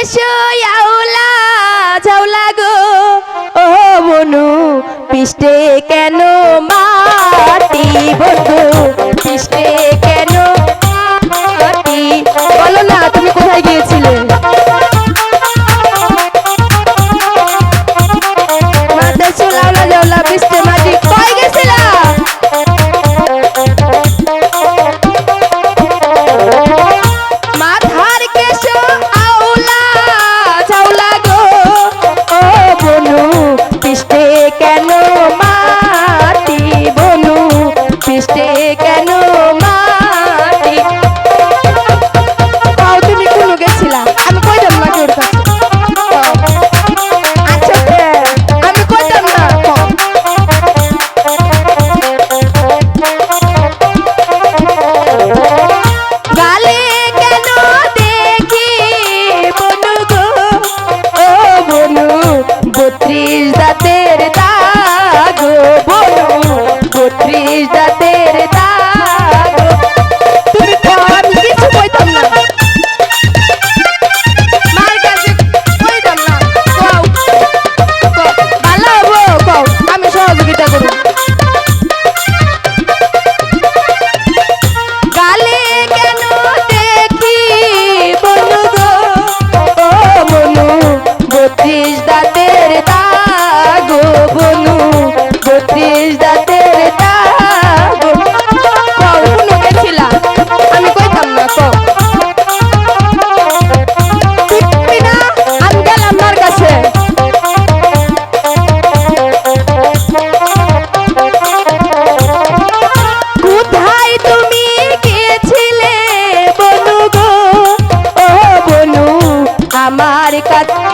এসো আউলা ঝাউলা গো। ও মনু পিষ্টে কেন মাটি বন্ধু?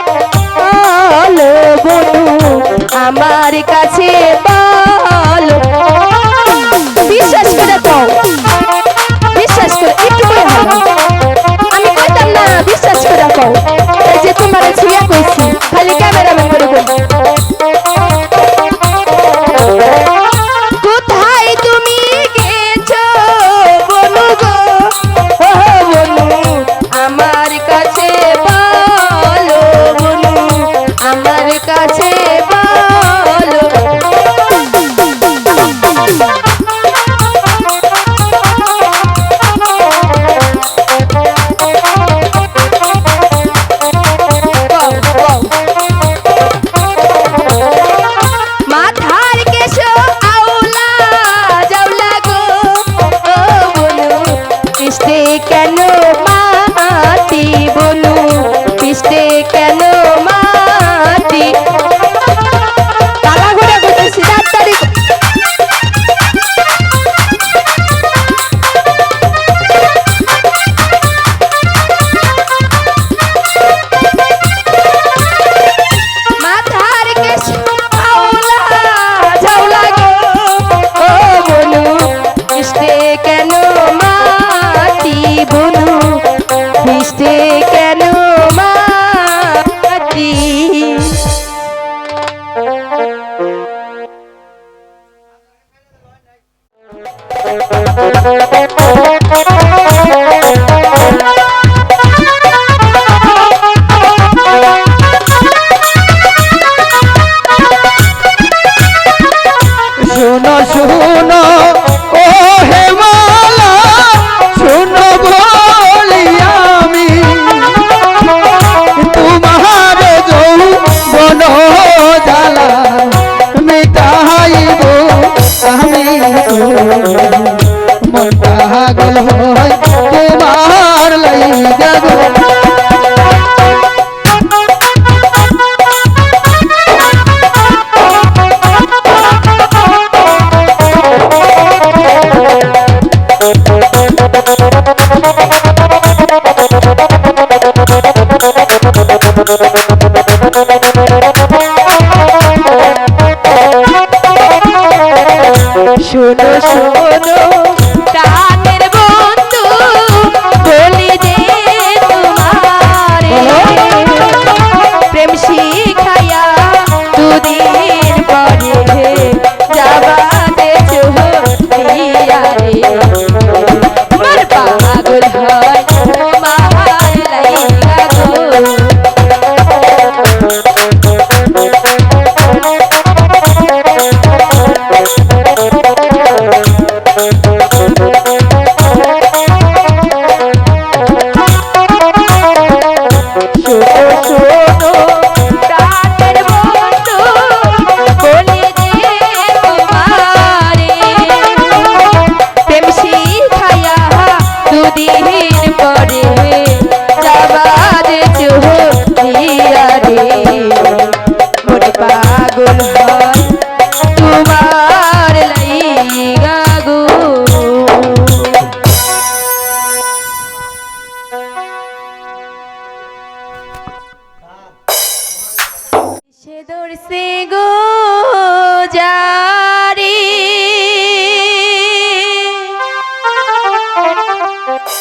বলো বন্ধু, আমার কাছে বলো। বিশ্বাস করে তো বিশ্বাস করে, একটু করে আমি কইতাম না, বিশ্বাস করে তো যে তোমার ছুঁয়া কইছি।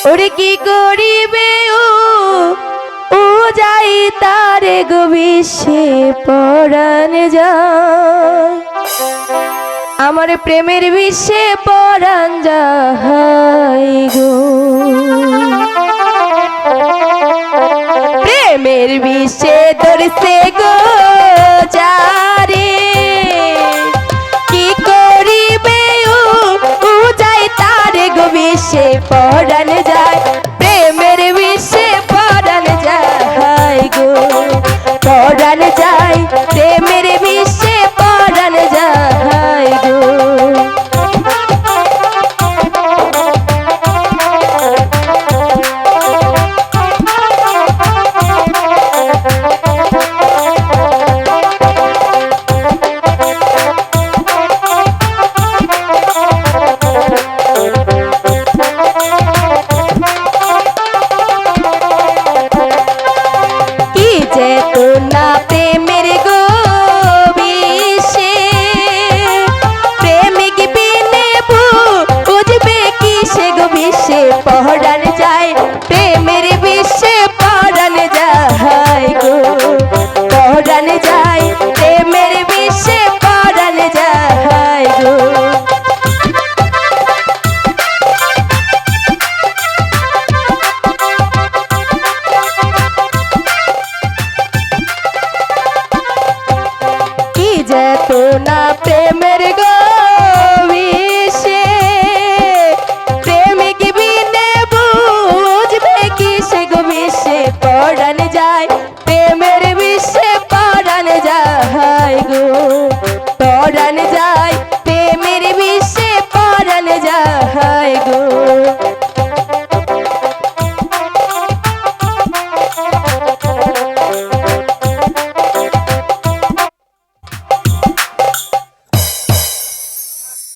ওরে কি করিবে ও? যাই তারে গো বিশ্বে পরাণ যায়। আমার প্রেমের বিশ্বে পরাণ যাই গো। প্রেমের বিশ্বে ধরছে গো যারে। কি করিবে ও যাই তারে গো বিশ্বে পরাণ